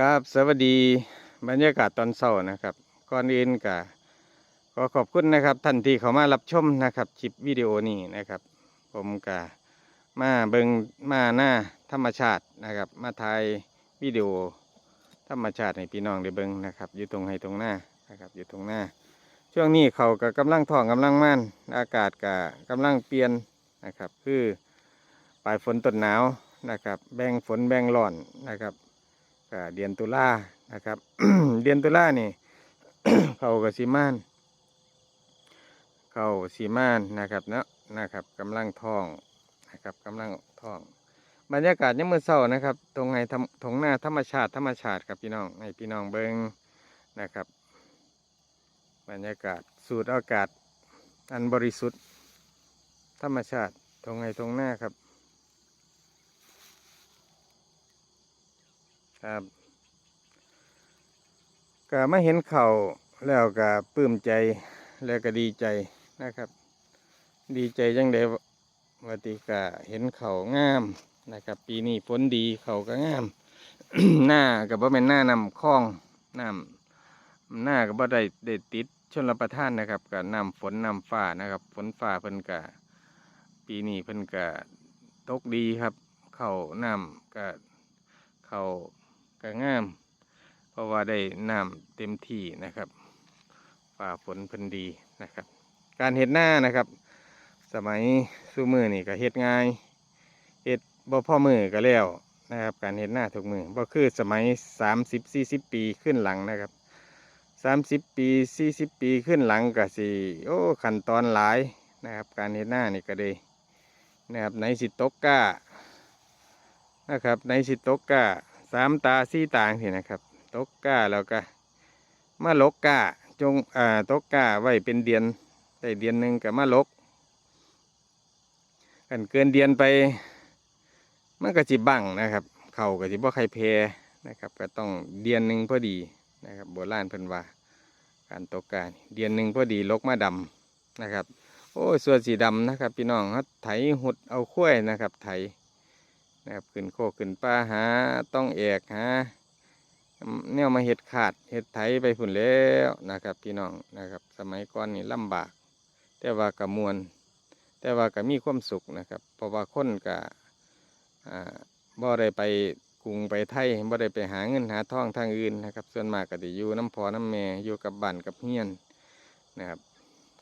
ครับสวัสดีบรรยากาศตอนเช้านะครับก่อนอื่นก็ขอขอบคุณนะครับท่านที่เขามารับชมนะครับคลิปวิดีโอนี้นะครับ ผมก็มาเบิงมาหน้าธรรมชาตินะครับ มาถ่ายวิดีโอธรรมชาติให้พี่น้องได้เบิงนะครับ อยู่ตรงให้ตรงหน้านะครับ อยู่ตรงหน้า ช่วงนี้เขาก็กำลังท้องกำลังม่านอากาศก็กำลังเปลี่ยนนะครับ คือปลายฝนต้นหนาวนะครับ แบ่งฝนแบ่งร้อนนะครับ เดือนตุลานะครับ เดือนตุลานี่ เขากับสีมานเขาสีมานนะครับเนาะนะครับกำลังท้องนะครับกำลังท้อง บรรยากาศยังมือเศร้านะครับตรงไห้ทงหน้าธรรมชาติธรรมชาติครับพี่น้องให้พี่น้องเบิงนะครับ บรรยากาศสูดอากาศอันบริสุทธิ์ ธรรมชาติตรงไห้ตรงหน้าครับ ครับก็มาเห็นเข่าแล้วก็ปลื้มใจแล้วก็ดีใจนะครับ ดีใจจังเดวัติกะเห็นเขางามนะครับ ปีนี้ฝนดีเขาก็งาม หน้ากับว่าเป็นหน้านำคลองน้ำหน้ากับว่าได้ได้ติดชนรประทานนะครับกับน้ำฝนน้ำฟ้านะครับ ฝนฟ้าเพิ่นกะปีนี้เพิ่นกะตกดีครับ เขาน้ำก็เขา ก็งาม เพราะว่าได้น้ำเต็มที่นะครับฝ่าฝนพันดีนะครับ การเห็ดหน้านะครับ สมัยสู้มือนี่ก็เห็ดง่ายเห็ดบ่พ่อมือก็แล้วนะครับ การเห็ดหน้าทุกมือบ่คือสมัยสามสิบสี่สิบปีขึ้นหลังนะครับสามสิบปีสี่สิบปีขึ้นหลังก็สิโอ้ขั้นตอนหลายนะครับ การเห็ดหน้านี่ก็ได้นะครับในสิตกก้านะครับในสิตกก้า สามตาสี่ตาสินะครับ ตกก้าแล้วก็มาลกก้าจงอ่าตกก้าไว้เป็นเดือนได้เดือนหนึ่งกับมาลกกันเกินเดือนไปมันก็จิบังนะครับ เข่าก็จิบ่ใครเพนะครับ ก็ต้องเดือนหนึ่งพอดีนะครับโบราณเพิ่นว่าการตกกาเดือนหนึ่งพอดีลกมาดำนะครับ โอ้ส่วนสีดำนะครับ พี่น้องเขาไถหุดเอาขั้วนะครับไถ นะครับขึ้นโคกขึ้นป่าหาต้องแอกหาแนวมาเห็ดขาดเห็ดไถไปฝุ่นแล้วนะครับพี่น้องนะครับ สมัยก่อนนี่ลำบาก แต่ว่ากับมวลแต่ว่าก็มีความสุขนะครับ เพราะว่าคนกับอ่าบ่ได้ไปกรุงไปไทยบ่ได้ไปหาเงินหาทองทางอื่นนะครับ ส่วนมากก็จะอยู่น้ำพอน้ำแม่อยู่กับบ้านกับเฮียนนะครับ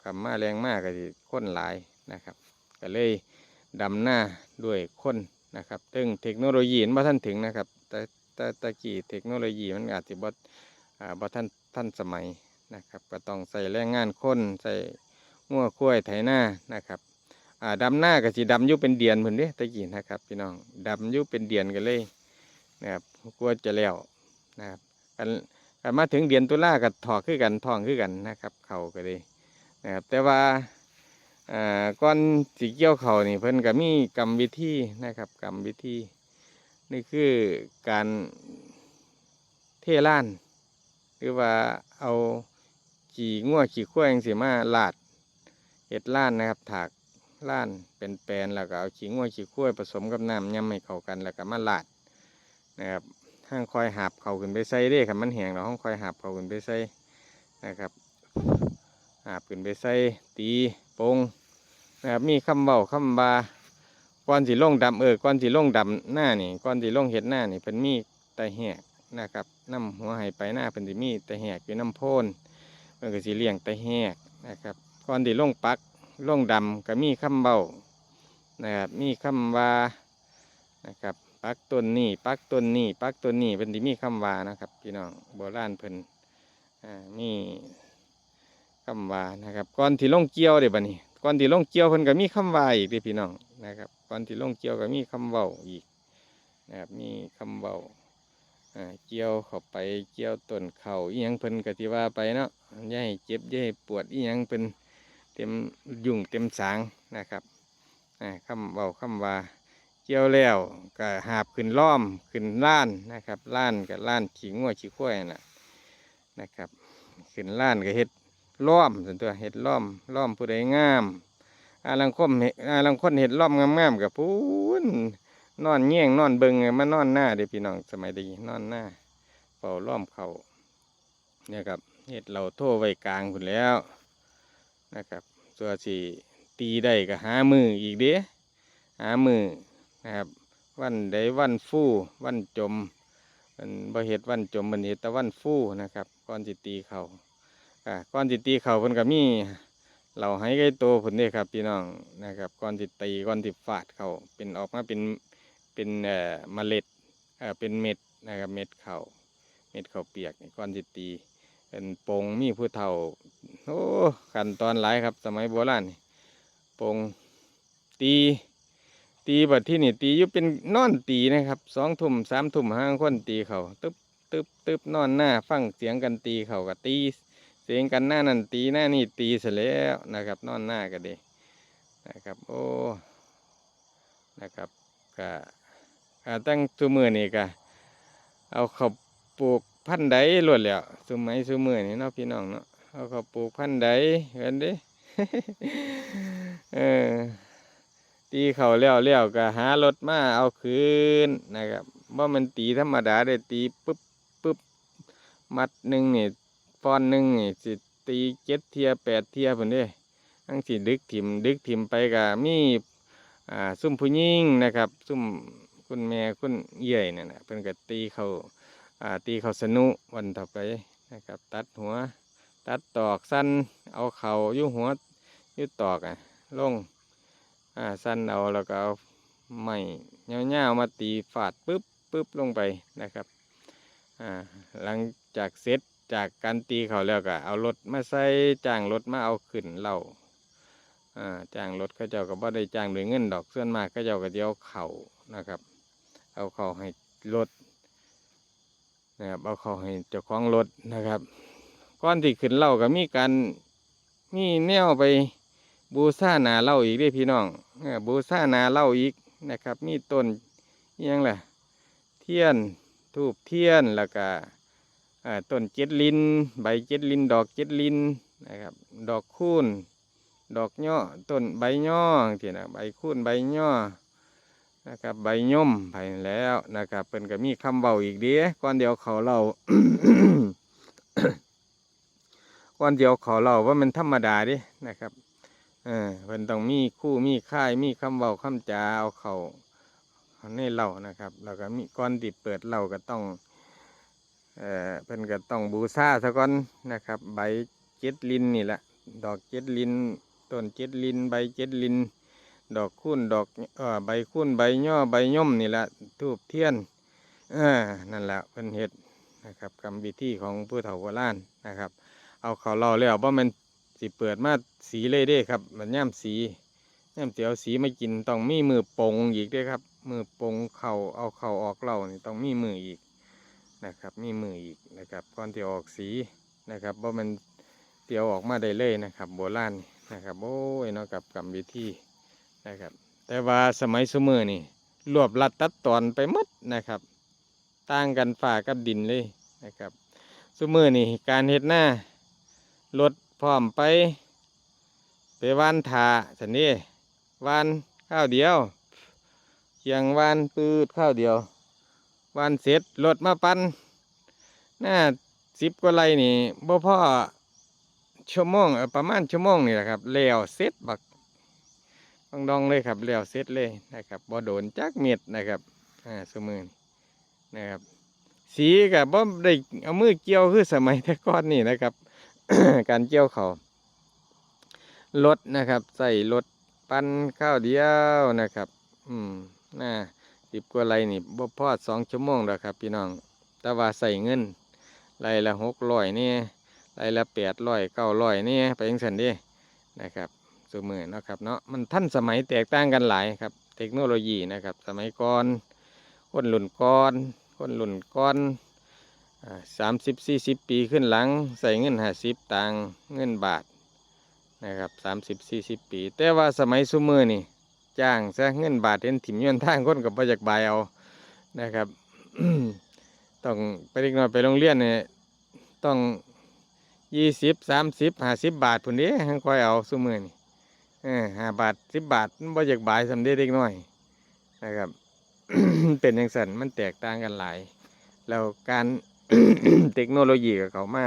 ขับมาแรงมากก็จะคนหลายนะครับ ก็เลยดำหน้าด้วยคน นะครับซึ่งเทคโนโลยีมันบ่ท่านถึงนะครับ แต่แต่ตะกี้เทคโนโลยีมันอาจจะบ่บ่ท่านท่านสมัยนะครับ ก็ต้องใส่แรงงานคนใส่งัวคุ้ยไถหน้านะครับดำหน้าก็สิดำยู่เป็นเดือนเหมือนเด้ตะกี้นะครับพี่น้องดำยู่เป็นเดือนกันเลยนะครับกลัวจะแล้วนะครับกันกันมาถึงเดือนตุลากับถอกคือกันทองคือกันนะครับ เข่าก็เลยนะครับแต่ว่า อ่าก้อนสีเกี่ยวเขานี่เพิ่นก็มีกรรมวิธีนะครับกรรมวิธีนี่คือการเทล้าน หรือว่าเอาขี่งัวขี่ข้วยจังสีมาลาดเห็ดล้านนะครับถากล้านเป็นแปลนแล้วก็เอาขี่งัวขี่ข้วผสมกับน้ำยำให้เข้ากันแล้วก็มาลาดนะครับห้างคอยหาบเขาขึ้นไปใส่เด้ครับมันแห้งเราห้องคอยหาบเขาขึ้นไปใส่นะครับหาบขึ้นไปใส่ตีปง นะครับมีคำเบาคำบาก้อนสีลงดำเออก้อนสีลงดำหน้านี่ก้อนสีลงเห็ดหน้านี่เป็นมีตะแหกนะครับน้ำหัวไหไปหน้าเป็นสีมีตะแหกอยู่น้ำโพนเพื่นก็สีเลี้ยงตะแหกนะครับก้อนสีลงปักลงดำก็มีคำเบานะครับมีคำว่านะครับปักต้นนี่ปักต้นนี่ปักต้นนี่เป็นสีมีคำว่านะครับพี่น้องโบราณเพิ่นอ่ามีคำว่านะครับก่อนที่ลงเกี่ยวเดี๋ยวบัดนี้ ก่อนที่ลงเกี่ยวเพิ่นก็มีคำว่าอีกเด้พี่น้องนะครับ ก่อนที่ลงเกี่ยวก็มีคำเว้าอีกนะครับมีคำเว้าอ่าเกี่ยวเข้าไปเกี่ยวต้นเข่าอีหยังเพิ่นก็ที่ว่าไปเนาะอย่าให้เจ็บอย่าให้ปวดอีหยังเป็นเต็มยุ่งเต็มสางนะครับอ่าคำเว้าคำว่าเกี่ยวแล้วก็หาบขึ้นล้อมขึ้นล้านนะครับล้านกับล้านขี้งัวขี้ข้วยน่ะนะครับขึ้นล้านก็เฮ็ด ล้อมส่วนตัวเห็ดล้อมล้อมผู้ใดงามอาลังคมอาลังคนเห็ดล้อมงามๆกับพูนนอนเงี้ยงนอนเบิงมานอนหน้าเด็พี่น้องสมัยดีนอนหน้าเฝ้าล้อมเขาเนี่ยครับเฮ็ดเราโทรไว้กลางพุ่นแล้วนะครับส่วนสิตีได้ก็หามืออีกเด้หามือนะครับ วันใดวันฟู่วันจมมันบ่เฮ็ดวันจมมันเฮ็ดแต่วันฟู่นะครับ ก่อนสิตีเขา่า ก่อนสิตีเขาเพิ่นก็มีเราให้ไก่โตพุ่นเด้ครับพี่น้องนะครับก่อนสิตีก่อนสิฟาดเขาเป็นออกมาเป็นเป็นเอ่อเมล็ดเอ่อเป็นเม็ดนะครับเม็ดเขาเม็ดเขาเปียกนี่ก่อนสิตีเป็นปงมีผู้เฒ่าโอ้ขั้นตอนหลายครับสมัยโบราณนี่ปงตีตีบัดที่นี่ตีอยู่เป็นนอนตีนะครับสองทุ่มสามทุ่มห้างคนตีเขาตึบตึบตึบนอนหน้าฟังเสียงกันตีเขาก็ตี เสียงกันหน้านั่นตีหน้านี่ตีเสร็จแล้วนะครับ นอนหน้าก็ดีนะครับ โอ้นะครับก็ตั้งตัวมือนี่ก็เอาเขาปลูกพันธุ์ใดล้วนแล้วสมัยสมือนี่เนาะพี่น้องเนาะเอาเขาปลูกพันธุ์ใดเห็นดิเออตีเขาแล้วแล้วก็หารถมาเอาคืนนะครับว่ามันตีธรรมดาได้ตีปึ๊บปึ๊บมัดหนึ่งนี่ ฟอนหนึ่งนี่สิตีเจ็ดเทียแปดเทียผนเด้ทั้งสิดึกถิ่มดึกถิ่มไปก็มีอ่าซุ่มผู้หญิงนะครับ ซุ่มคุณแม่คุณเย่ยเนี่ยนะเพิ่นก็ตีเขาอ่าตีเขาสนุวันต่อไปนะครับ ตัดหัว ตัดตอกสั้นเอาเข่ายู่หัวยู่ตอกอะลงอ่าสั้นเอาแล้วก็เอาไม้เงาวๆมาตีฝาดปึ๊บปึ๊บลงไปนะครับอ่าหลังจากเสร็จ จากการตีเขาแล้วก็เอารถมาใส่จ้างรถมาเอาขึ้นเหล่าอ่าจ้างรถเขาเจ้าก็บ่ได้จ้างด้วยเงินดอกส่วนมากเขาเจ้าก็เดียวเข่านะครับ เอาเข่าให้รถนะครับเอาเข่าให้เจ้าของรถนะครับก่อนที่ขึ้นเหล่าก็มีการมีแนวไปบูซานาเล่าอีกด้พี่น้องบูซานาเล่าอีกนะครับ มีต้นยังล่ะเทียนทูบเทียนแล้วก็อ่า ต้นเจ็ดลิน ใบเจ็ดลิน ดอกเจ็ดลินนะครับ ดอกคูนดอกย่อต้นใบย่อที่นะใบคูนใบย่อนะครับใบย่อมไปแล้วนะครับเป็นก็มีคำเบาอีกเด้ก่อนเดียวเขาเล่าก่อนเดียวเขาเล่าว่ามันธรรมดาดินะครับเออเพิ่นต้องมีคู่มีค่ายมีคำเว้าคำจาเอาเขาเอาในเหล่านะครับแล้วก็มีก้อนติดเปิดเหล่าก็ต้อง เออเพิ่นก็ต้องบูชาซะก่อนนะครับ ใบเจ็ดลินนี่แหละดอกเจ็ดลินต้นเจ็ดลิน ใบเจ็ดลิน ดอกคูนดอกเออใบคูนใบย่อใบย่อมนี่แหละทูบเทียนเออนั่นแหละเพิ่นเฮ็ดนะครับกรรมวิธีของผู้เฒ่าโบราณนะครับ เอาเขาเล่าแล้วว่ามันสิเปิดมาสีเลยเด้ครับ มันย่ำสีย่ำเสียวสีไมากินต้องมีมือปงอีกด้วยครับ มือปงเข่าเอาเข่าออกเล่านี่ต้องมีมืออีก นะครับมีมืออีกนะครับก่อนที่ออกสีนะครับว่ามันเตียวออกมาได้เลยนะครับ โบราณนะครับโอ้ยเนาะกับกรรมวิธีนะครับ แต่ว่าสมัยสมือนี่รวบรัดตัดตอนไปหมดนะครับต่างกันฝ่ากับดินเลยนะครับสมือนี่การเฮ็ดหน้ารถพร้อมไป ไปวานถาสันนี่วานข้าวเดียวเคียงวานปืดข้าวเดียว วานเสร็จรถมาปันหน้าสิบกว่าไรนี่บ่พ่อชั่วโมงประมาณชั่วโมงนี่แหละครับแล้วเสร็จบักดองดองเลยครับแล้วเสร็จเลยนะครับบ่โดนจักเม็ดนะครับอ่าสมือนนะครับ สีกับบ่ได้เอามือเกี่ยวคือสมัยแต่ก่อนนี่นะครับ การเกี่ยวเขารถนะครับ ใส่รถปั้นข้าวเดียวนะครับ อืมน่า สิบกว่าไรนี่บ่พอดสองชั่วโมงแล้วครับพี่น้อง แต่ว่าใส่เงินไรละหกร้อยนี่ไรละแปดร้อยเก้าร้อยนี่ไปยังสันดีนะครับสมือเนาะครับเนาะมันทันสมัยแตกต่างกันหลายครับ เทคโนโลยีนะครับ สมัยก่อนคนรุ่นก่อนคนรุ่นก่อนสามสิบสี่สิบปีขึ้นหลัง ใส่เงินห้าสิบตังเงินบาทนะครับสามสิบสี่สิบปี แต่ว่าสมัยซุมือนี่ จ้างซะเงินบาทเห็นถิ่มยนทางคนกับประจักบายเอานะครับต้องไปเล็กน้อยไปโรงเรียนเนี่ยต้องยี่สิบสามสิบห้าสิบบาทพุ่นเด้ให้ค่อยเอาซุมือนี่ห้าบาทสิบบาทมันประจักบายสำเร็จเล็กน้อยนะครับ เป็นอย่างสันมันแตกต่างกันหลาย แล้วการเทคโนโลยีกับเขามา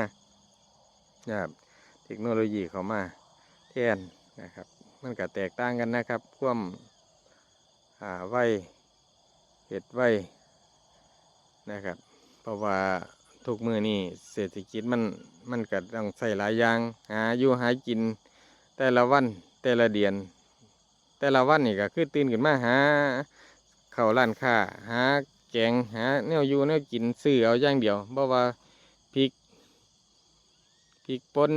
นะครับเทคโนโลยีเขามาแทนนะครับ มันก็แตกต่างกันนะครับความอ่าไวเห็ดไวนะครับ เพราะว่าทุกมือนี่เศรษฐกิจมันมันก็ต้องใส่หลายอย่างหาอยู่หากิน แต่ละวันแต่ละเดือน แต่ละวันนี่ก็คือตื่นขึ้นมาหาเข้าร้านค้าหาแกงหาแนวอยู่แนวกินซื้อเอาอย่างเดียวเพราะว่าพริกพริกป่น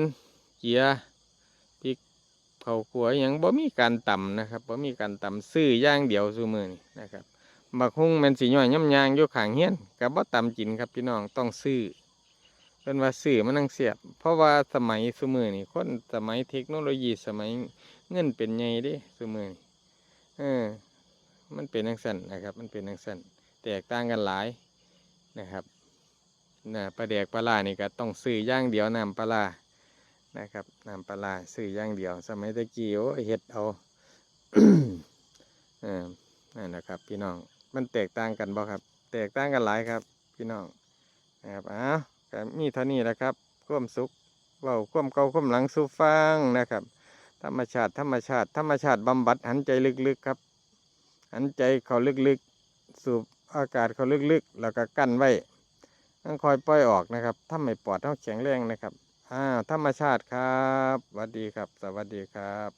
เกียริก เผาขัวอย่างบ่มีการต่ำนะครับบ่มีการต่ำซื้อย่างเดียวซุมือนี่นะครับบักฮุ่งมันสิย่อยย่ำยางอยู่ขางเฮียนกับบ่ตำกินครับพี่น้องต้องซื้อเพิ่นว่าซื้อมันนั่งเสียบ เพราะว่าสมัยซุมือนี่คนสมัยเทคโนโลยีสมัยเงินเป็นไงดิสมือนี่เออมันเป็นจังสันนะครับ มันเป็นจังสันแตกต่างกันหลายนะครับนะปลาแดกปลาล่านี่ก็ต้องซื้อย่างเดียวน้ำปลาล่า นะครับน้ำปลาซื้อย่างเดียว สมัยตะกี้โอ้เฮ็ดเอาเออนั่นนะครับ พี่น้องมันแตกต่างกันบ่ครับ แตกต่างกันหลายครับ พี่น้องนะครับอ้าวก็มีเท่านี้แหละครับควมสุขเว้าควมเก่าควมหลังสู่ฟังนะครับ ธรรมชาติธรรมชาติ ธรรมชาติบำบัดหันใจลึกๆครับ หันใจเขาลึกๆ สูบอากาศเขาลึกๆ แล้วก็กั้นไว้ต้องคอยปล่อยออกนะครับถ้าไม่ปลอดต้องแข็งแรงนะครับ อ่าธรรมชาติครับสวัสดีครับ สวัสดีครับ